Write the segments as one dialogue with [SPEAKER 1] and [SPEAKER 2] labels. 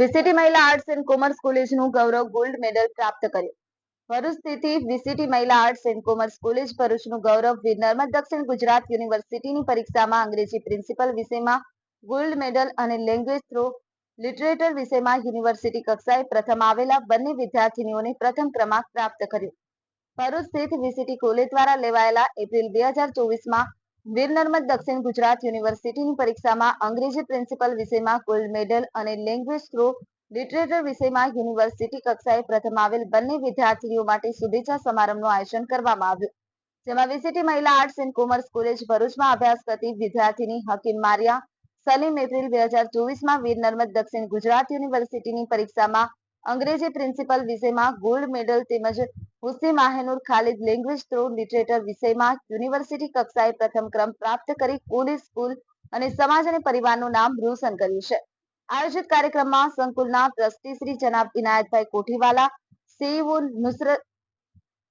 [SPEAKER 1] વિસિટી મહિલા arts and commerce કોલેજનું ગૌરવ gold medal પ્રાપ્ત કર્યું. ભરૂચ સ્થિત મહિલા આર્ટસ એન્ડ કોમર્સ કોલેજ ભરૂચનું ગૌરવ વિનરમાં દક્ષિણ ગુજરાત યુનિવર્સિટીની પરીક્ષામાં અંગ્રેજી પ્રિન્સિપલ વિષયમાં ગોલ્ડ મેડલ અને લેંગ્વેજ થ્રો લિટરેચર વિષયમાં યુનિવર્સિટી કક્ષાએ પ્રથમ આવેલા બંને વિદ્યાર્થીનીઓને પ્રથમ ક્રમાંક પ્રાપ્ત કર્યો. ભરૂચ સ્થિત વિસિટી કોલેજ દ્વારા લેવાયેલા એપ્રિલ બે હજાર ચોવીસમાં વીર નર્મદ દક્ષિણ ગુજરાત યુનિવર્સિટીની પરીક્ષામાં અંગ્રેજી પ્રિન્સિપલ વિષયમાં ગોલ્ડ મેડલ અને લેંગ્વેજ થ્રુ લિટરેચર વિષયમાં યુનિવર્સિટી કક્ષાએ પ્રથમ આવેલ બંને વિદ્યાર્થીઓ માટે શુભેચ્છા સમારંભનું આયોજન કરવામાં આવ્યું. જેમાં વિસિટી મહિલા આર્ટ્સ એન્ડ કોમર્સ કોલેજ ભરૂચમાં અભ્યાસ કરતી વિદ્યાર્થીની હકીમ મારિયા, સલીમ એપ્રિલ બે હજાર ચોવીસમાં વીર નર્મદ દક્ષિણ ગુજરાત યુનિવર્સિટીની પરીક્ષામાં અંગ્રેજી પ્રિન્સિપલ વિષયમાં ગોલ્ડ મેડલ તેમજ હુસી Mahenur Khalid language through literature વિષયમાં યુનિવર્સિટી કક્ષાએ પ્રથમ ક્રમ પ્રાપ્ત કરી કોલેજ સ્કૂલ અને સમાજ અને પરિવારનું નામ રોશન કર્યું છે. આયોજિત કાર્યક્રમમાં સંકુલના ટ્રસ્ટી શ્રી જનાબ ઇનાયતભાઈ કોઠીવાલા, સીઈઓ નુસરત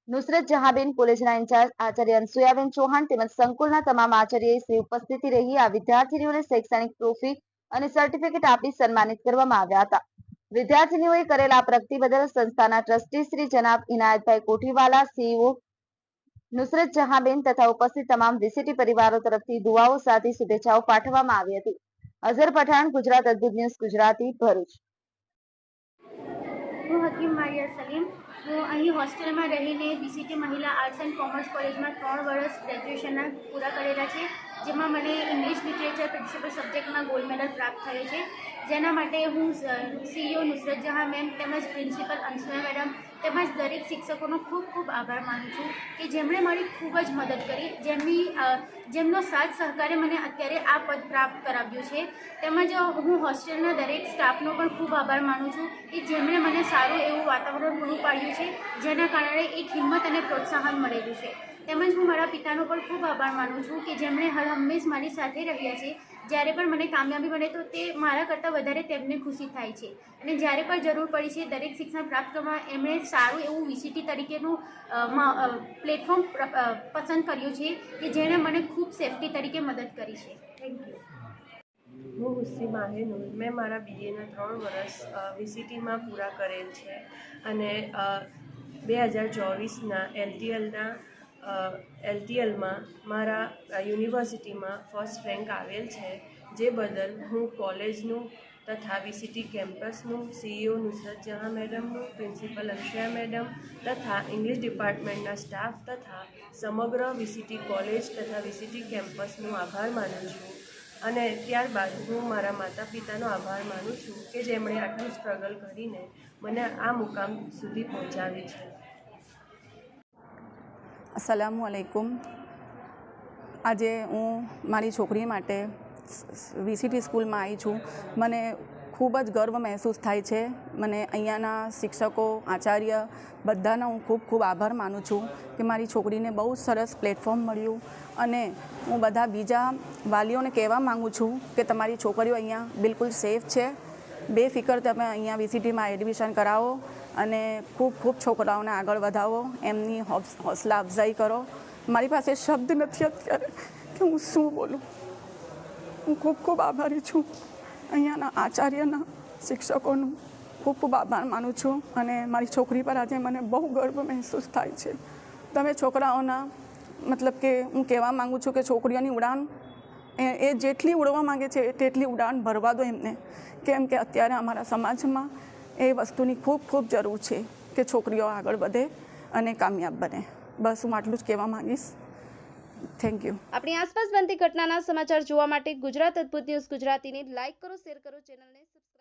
[SPEAKER 1] નુસરત જહાબેન કોલેજના ઇન્ચાર્જ આચાર્ય અનસુયાબેન ચૌહાણ તેમજ સંકુલના તમામ આચાર્યએ શ્રી ઉપસ્થિતિ રહી આ વિદ્યાર્થીઓને શૈક્ષણિક ટ્રોફી અને સર્ટિફિકેટ આપી સન્માનિત કરવામાં આવ્યા હતા. વિદ્યાર્થીનીઓએ કરેલા પ્રગતિ બદલ સંસ્થાના ટ્રસ્ટી શ્રી જનાબ ઇનાયતભાઈ કોઠીવાલા, સીઈઓ નુસરત જહાંબેન તથા ઉપસ્થિત તમામ વિસિટી પરિવારો તરફથી દુઆઓ સાથે શુભેચ્છાઓ પાઠવવામાં આવી હતી. અઝર પઠાણ, ગુજરાત અદ્ભુત ન્યૂઝ, ગુજરાતી ભરૂચ.
[SPEAKER 2] હું હકીમ મારિયા સલીમ. હું અહીં હોસ્ટેલમાં રહીને બીસીટી મહિલા આર્ટ્સ એન્ડ કોમર્સ કોલેજમાં ત્રણ વર્ષ ગ્રેજ્યુએશનના પૂરા કરેલા છે. જેમાં મને ઇંગ્લિશ લિટરેચર પ્રિન્સિપલ સબ્જેક્ટમાં ગોલ્ડ મેડલ પ્રાપ્ત થયો છે. જેના માટે હું સીઈઓ નુસરત જહાં મેમ તેમજ પ્રિન્સિપલ અંશુયા મેડમ તેમજ દરેક શિક્ષકોનો ખૂબ ખૂબ આભાર માનું છું કે જેમણે મારી ખૂબ જ મદદ કરી. જેમની જેમનો સાથ સહકારે મને અત્યારે આ પદ પ્રાપ્ત કરાવ્યું છે. તેમજ હું હોસ્ટેલના દરેક સ્ટાફનો પણ ખૂબ આભાર માનું છું કે જેમણે મને સારું એવું વાતાવરણ પૂરું પાડ્યું છે, જેના કારણે એક હિંમત અને પ્રોત્સાહન મળેલું છે. તેમજ હું મારા પિતાનો પણ ખૂબ આભાર માનું છું કે જેમણે હર હંમેશ મારી સાથે રહ્યા છે. જ્યારે પણ મને કામયાબી મળે તો તે મારા કરતાં વધારે તેમને ખુશી થાય છે. અને જ્યારે પણ જરૂર પડી છે દરેક શિક્ષણ પ્રાપ્ત કરવા, એમણે સારું એવું વીસીટી તરીકેનું પ્લેટફોર્મ પસંદ કર્યું છે કે જેણે મને ખૂબ સેફટી તરીકે મદદ કરી છે. થેન્ક યુ
[SPEAKER 3] હું હુસ્સી માહેનુર મેં મારા બીએના ત્રણ વર્ષ વીસીટીમાં પૂરા કરેલ છે. અને બે હજાર ચોવીસના એલટીએલના એલટીએલમાં મારા યુનિવર્સિટીમાં ફર્સ્ટ રેન્ક આવેલ છે, જે બદલ હું કોલેજનું તથા વીસીટી કેમ્પસનું સીઈઓ નુસરત જહાં મેડમનું, પ્રિન્સિપલ અક્ષયા મેડમ તથા ઇંગ્લિશ ડિપાર્ટમેન્ટના સ્ટાફ તથા સમગ્ર વીસીટી કોલેજ તથા વીસીટી કેમ્પસનો આભાર માનું છું. અને ત્યારબાદ હું મારા માતા પિતાનો આભાર માનું છું કે જેમણે આટલું સ્ટ્રગલ કરીને મને આ મુકામ સુધી પહોંચાડી છે.
[SPEAKER 4] અસલામુ અલૈકુમ આજે હું મારી છોકરી માટે વીસીટી સ્કૂલમાં આવી છું. મને ખૂબ જ ગર્વ મહેસૂસ થાય છે. મને અહીંયાના શિક્ષકો, આચાર્ય બધાનો હું ખૂબ ખૂબ આભાર માનું છું કે મારી છોકરીને બહુ સરસ પ્લેટફોર્મ મળ્યું. અને હું બધા બીજા વાલીઓને કહેવા માગું છું કે તમારી છોકરીઓ અહીંયા બિલકુલ સેફ છે. બેફિકર તમે અહીંયા વીસીટીમાં એડમિશન કરાવો. અને ખૂબ ખૂબ છોકરાઓને આગળ વધાવો, એમની હોસ- હોસલા અફઝાઈ કરો. મારી પાસે શબ્દ નથી અત્યારે કે હું શું બોલું. હું ખૂબ ખૂબ આભારી છું અહીંયાના આચાર્યના, શિક્ષકોનું. ખૂબ ખૂબ આભાર માનું છું અને મારી છોકરી પર આજે મને બહુ ગર્વ મહેસૂસ થાય છે. તમે છોકરાઓના, મતલબ કે હું કહેવા માગું છું કે છોકરીઓની ઉડાન, એ જેટલી ઉડવા માંગે છે તેટલી ઉડાન ભરવા દો એમને. કેમ કે અત્યારે અમારા સમાજમાં એ વસ્તુની ખૂબ ખૂબ જરૂર છે કે છોકરીઓ આગળ વધે અને કામયાબ બને. બસ હું આટલું જ કહેવા માંગીશ. થેન્ક યુ
[SPEAKER 5] આપણી આસપાસ બનતી ઘટનાના સમાચાર જોવા માટે ગુજરાત અદ્ભુત ન્યૂઝ ગુજરાતીને લાઇક કરો, શેર કરો, ચેનલને સબસ્ક્રાઇબ